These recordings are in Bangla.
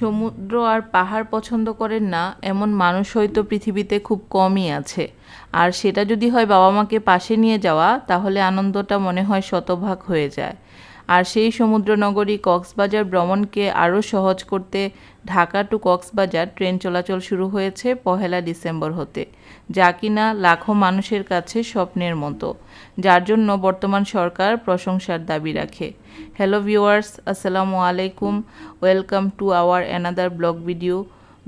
সমুদ্র আর পাহাড় পছন্দ করেন না, এমন মানুষ হয়তো পৃথিবীতে খুব কমই আছে। আর সেটা যদি হয় বাবা মাকে পাশে নিয়ে যাওয়া, তাহলে আনন্দটা মনে হয় শতভাগ হয়ে যায়। আর সেই সমুদ্রনগরী কক্সবাজার ভ্রমণকে আরও সহজ করতে ঢাকা টু কক্সবাজার ট্রেন চলাচল শুরু হয়েছে পহেলা ডিসেম্বর হতে, যা কিনা লাখো মানুষের কাছে স্বপ্নের মতো, যার জন্য বর্তমান সরকার প্রশংসার দাবি রাখে। হ্যালো ভিউয়ার্স, আসসালামু আলাইকুম। Welcome to our another blog video.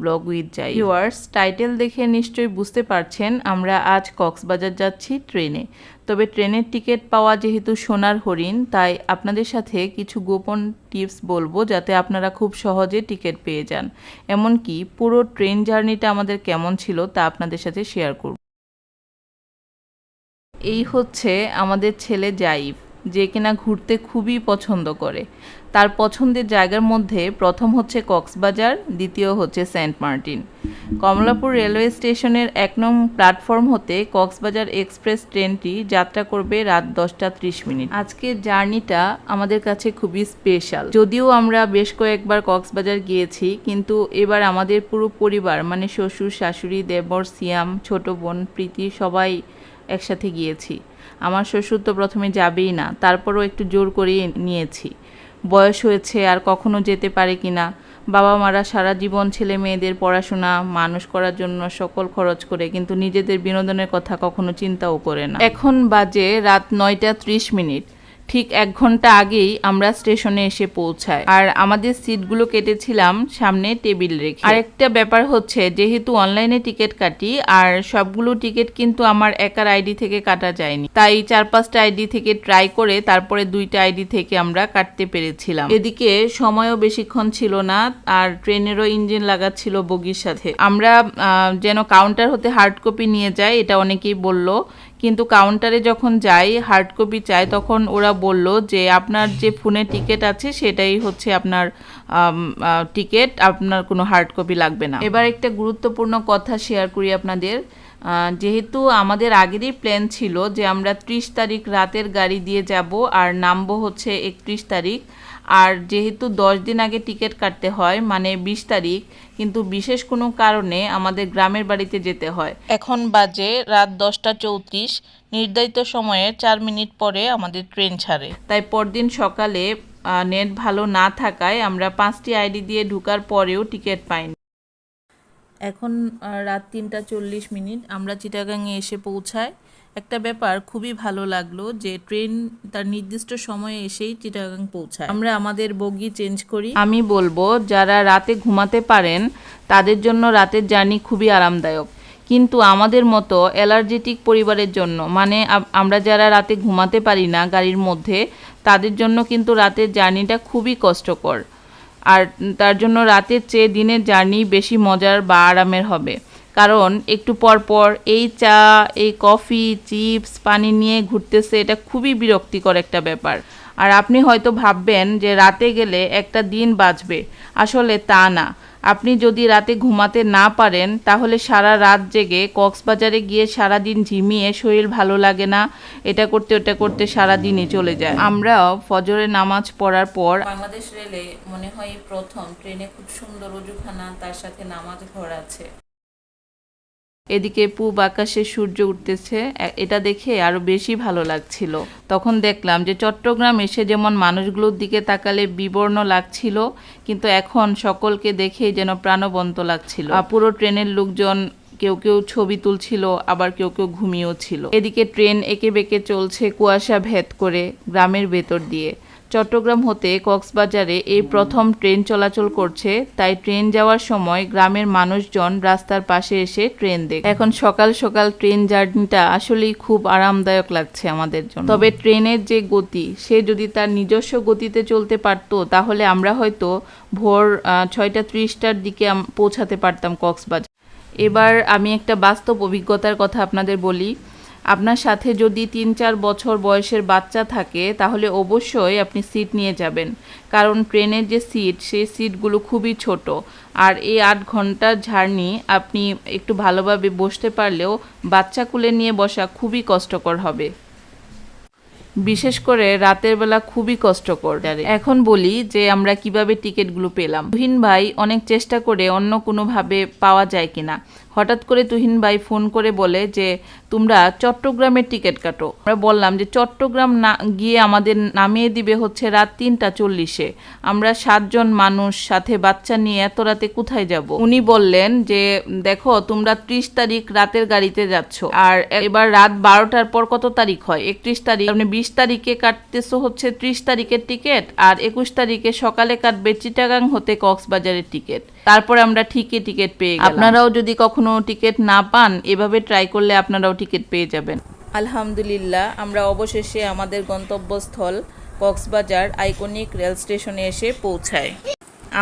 Blog with যাই ভিউয়ার্স টাইটেল দেখে নিশ্চয়ই বুঝতে পারছেন, আমরা আজ কক্সবাজার যাচ্ছি ট্রেনে। তবে ট্রেনের টিকিট পাওয়া যেহেতু সোনার হরিণ, তাই আপনাদের সাথে কিছু গোপন টিপস বলব যাতে আপনারা খুব সহজে টিকিট পেয়ে যান। এমনকি পুরো ট্রেন জার্নিটা আমাদের কেমন ছিল তা আপনাদের সাথে শেয়ার করব। এই হচ্ছে আমাদের ছেলে জাইফ। যে কিনা ঘুরতে খুবই পছন্দ করে। তার পছন্দের জায়গার মধ্যে প্রথম হচ্ছে কক্সবাজার, দ্বিতীয় হচ্ছে সেন্ট মার্টিন। কমলাপুর রেলওয়ে স্টেশনের এক নং প্ল্যাটফর্ম হতে কক্সবাজার এক্সপ্রেস ট্রেনটি যাত্রা করবে রাত দশটা ত্রিশ মিনিট। আজকের জার্নিটা আমাদের কাছে খুবই স্পেশাল। যদিও আমরা বেশ কয়েকবার কক্সবাজার গিয়েছি, কিন্তু এবার আমাদের পুরো পরিবার মানে শ্বশুর, শাশুড়ি, দেবর, সিয়াম, ছোট বোন, প্রীতি সবাই একসাথে গিয়েছি। আমার শ্বশুর তো প্রথমে যাবেই না, তারপরও একটু জোর করিয়ে নিয়েছি। বয়স হয়েছে আর কখনো যেতে পারে কি না। বাবা মারা সারা জীবন ছেলে মেয়েদের পড়াশোনা, মানুষ করার জন্য সকল খরচ করে, কিন্তু নিজেদের বিনোদনের কথা কখনো চিন্তাও করে না। এখন বাজে রাত নয়টা ত্রিশ মিনিট। ঠিক এক ঘণ্টা আগেই আমরা স্টেশনে এসে পৌঁছাই। আর আমাদের সিটগুলো কেটেছিলাম সামনে টেবিল রেখে। আরেকটা ব্যাপার হচ্ছে, যেহেতু অনলাইনে টিকিট কাটি, আর সবগুলো টিকিট কিন্তু আমার একার আইডি থেকে কাটা যায়নি। তাই চার পাঁচটা আইডি থেকে ট্রাই করে তারপরে দুইটা আইডি থেকে আমরা কাটতে পেরেছিলাম। এদিকে সময়ও বেশিক্ষণ ছিল না, আর ট্রেনেরও ইঞ্জিন লাগাচ্ছিল বগির সাথে। আমরা যেন কাউন্টার হতে হার্ড কপি নিয়ে যাই, এটা অনেকেই বলল। কিন্তু কাউন্টারে যখন যাই হার্ড কপি চাই, তখন ওরা বলল যে, আপনার যে ফোনে টিকিট আছে, সেটাই হচ্ছে আপনার টিকিট আপনার কোনো হার্ড কপি লাগবে না। এবার একটা গুরুত্বপূর্ণ কথা শেয়ার করি আপনাদের। যেহেতু আমাদের আগেরই প্ল্যান ছিল যে আমরা ত্রিশ তারিখ রাতের গাড়ি দিয়ে যাব, আর নামবো হচ্ছে একত্রিশ তারিখ আর যেহেতু দশ দিন আগে টিকিট কাটতে হয় মানে বিশ তারিখ, কিন্তু বিশেষ কোনো কারণে আমাদের গ্রামের বাড়িতে যেতে হয়। এখন বাজে রাত দশটা চৌত্রিশ, নির্ধারিত সময়ে চার মিনিট পরে আমাদের ট্রেন ছাড়ে। তাই পরদিন সকালে নেট ভালো না থাকায় আমরা পাঁচটি আইডি দিয়ে ঢুকার পরেও টিকিট পাইনি। এখন রাত তিনটা চল্লিশ মিনিট, আমরা চিটাগাংয়ে এসে পৌঁছাই। একটা ব্যাপার খুবই ভালো লাগল যে ট্রেন তার নির্দিষ্ট সময়ে এসেই চিটাগাং পৌঁছায়। আমরা আমাদের বগি চেঞ্জ করি। আমি বলব, যারা রাতে ঘুমাতে পারেন, তাদের জন্য রাতের জার্নি খুবই আরামদায়ক। কিন্তু আমাদের মতো অ্যালার্জেটিক পরিবারের জন্য মানে আমরা যারা রাতে ঘুমাতে পারি না গাড়ির মধ্যে, তাদের জন্য কিন্তু রাতের জার্নিটা খুবই কষ্টকর। আর তার জন্য রাতের চেয়ে দিনের জার্নি বেশি মজার বা আরামের হবে। কারণ একটু পর পর এই চা, এই কফি, চিপস, পানি নিয়ে ঘুরতেছে, এটা খুবই বিরক্তিকর একটা ব্যাপার। আর আপনি হয়তো ভাববেন যে রাতে গেলে একটা দিন বাঁচবে। আসলে তা না। আপনি যদি রাতে ঘুমাতে না পারেন, তাহলে সারা রাত জেগে কক্সবাজারে গিয়ে সারা দিন ঝিমিয়ে শরীর ভালো লাগে না। এটা করতে, ওটা করতে সারা দিনই চলে যায়। আমরাও ফজরের নামাজ পড়ার পর বাংলাদেশ রেলে মনে হয় প্রথম ট্রেনে খুব সুন্দর অজুখানা, তার সাথে নামাজ ঘর আছে। এদিকে পূব আকাশে সূর্য উঠতেছে। এটা দেখে আরও বেশি ভালো লাগছিল। তখন দেখলাম যে চট্টগ্রাম এসে যেমন মানুষগুলোর দিকে তাকালে বিবর্ণ লাগছিল, কিন্তু এখন সকলকে দেখেই যেন প্রাণবন্ত লাগছিল। পুরো ট্রেনের লোকজন কেউ কেউ ছবি তুলছিল, আবার কেউ কেউ ঘুমিয়েও ছিল। এদিকে ট্রেন একে বেঁকে চলছে কুয়াশা ভেদ করে গ্রামের ভেতর দিয়ে। চট্টগ্রাম হতে কক্সবাজারে এই প্রথম ট্রেন চলাচল করছে, তাই ট্রেন যাওয়ার সময় গ্রামের মানুষজন রাস্তার পাশে এসে ট্রেন দেখ। এখন সকাল সকাল ট্রেন জার্নিটা আসলেই খুব আরামদায়ক লাগছে আমাদের জন্য। তবে ট্রেনের যে গতি, সে যদি তার নিজস্ব গতিতে চলতে পারতো, তাহলে আমরা হয়তো ভোর ছয়টা ত্রিশটার দিকে পৌঁছাতে পারতাম কক্সবাজার এবার আমি একটা বাস্তব অভিজ্ঞতার কথা আপনাদের বলি। আপনার সাথে যদি তিন চার বছর বয়সের বাচ্চা থাকে, তাহলে অবশ্যই আপনি সিট নিয়ে যাবেন। কারণ ট্রেনের যে সিট সেই সিটগুলো খুবই ছোট। আর এই আট ঘণ্টার জার্নি আপনি একটু ভালোভাবে বসতে পারলেও বাচ্চা কুলে নিয়ে বসা খুবই কষ্টকর হবে। বিশেষ করে রাতের বেলা খুবই কষ্টকর। এখন বলি যে আমরা কীভাবে টিকিটগুলো পেলাম। তুহিন ভাই অনেক চেষ্টা করে অন্য কোনোভাবে পাওয়া যায় কিনা। হঠাৎ করে তুহিন ভাই ফোন করে বলে যে তোমরা চট্টগ্রামের টিকিট কাটো। আমরা বললাম যে চট্টগ্রাম না গিয়ে আমাদের নামিয়ে দিবে হচ্ছে রাত তিনটা চল্লিশে। আমরা সাতজন মানুষ সাথে বাচ্চা নিয়ে এত রাতে কোথায় যাব? উনি বললেন যে দেখো তোমরা ত্রিশ তারিখ রাতের গাড়িতে যাচ্ছ। আর এবার রাত বারোটার পর কত তারিখ হয়? একত্রিশ তারিখ মানে বিশ তারিখে কাটতেছো হচ্ছে ত্রিশ তারিখের টিকিট আর একুশ তারিখে সকালে কাটবে চিটাগাং হতে কক্সবাজারের টিকিট। তারপরে আমরা ঠিকই টিকিট পেয়ে আপনারাও যদি কখনো টিকিট না পান, এভাবে ট্রাই করলে আপনারাও টিকিট পেয়ে যাবেন। আলহামদুলিল্লাহ, আমরা অবশেষে আমাদের গন্তব্যস্থল কক্সবাজার আইকনিক রেল স্টেশনে এসে পৌঁছায়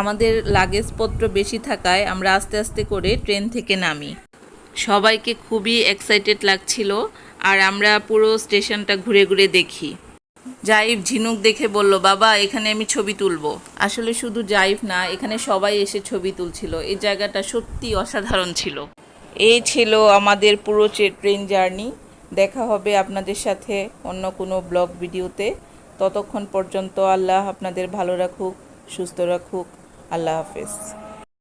আমাদের লাগেজপত্র বেশি থাকায় আমরা আস্তে আস্তে করে ট্রেন থেকে নামি। সবাইকে খুবই এক্সাইটেড লাগছিল। আর আমরা পুরো স্টেশনটা ঘুরে ঘুরে দেখি। জাইফ ঝিনুক দেখে বলল, বাবা, এখানে আমি ছবি তুলব। আসলে শুধু জাইফ না, এখানে সবাই এসে ছবি তুলছিল। এই জায়গাটা সত্যি অসাধারণ ছিল। এই ছিল আমাদের পুরো ট্রে- ট্রেন জার্নি। দেখা হবে আপনাদের সাথে অন্য কোনো ব্লগ ভিডিওতে। ততক্ষণ পর্যন্ত আল্লাহ আপনাদের ভালো রাখুক, সুস্থ রাখুক। আল্লাহ হাফেজ।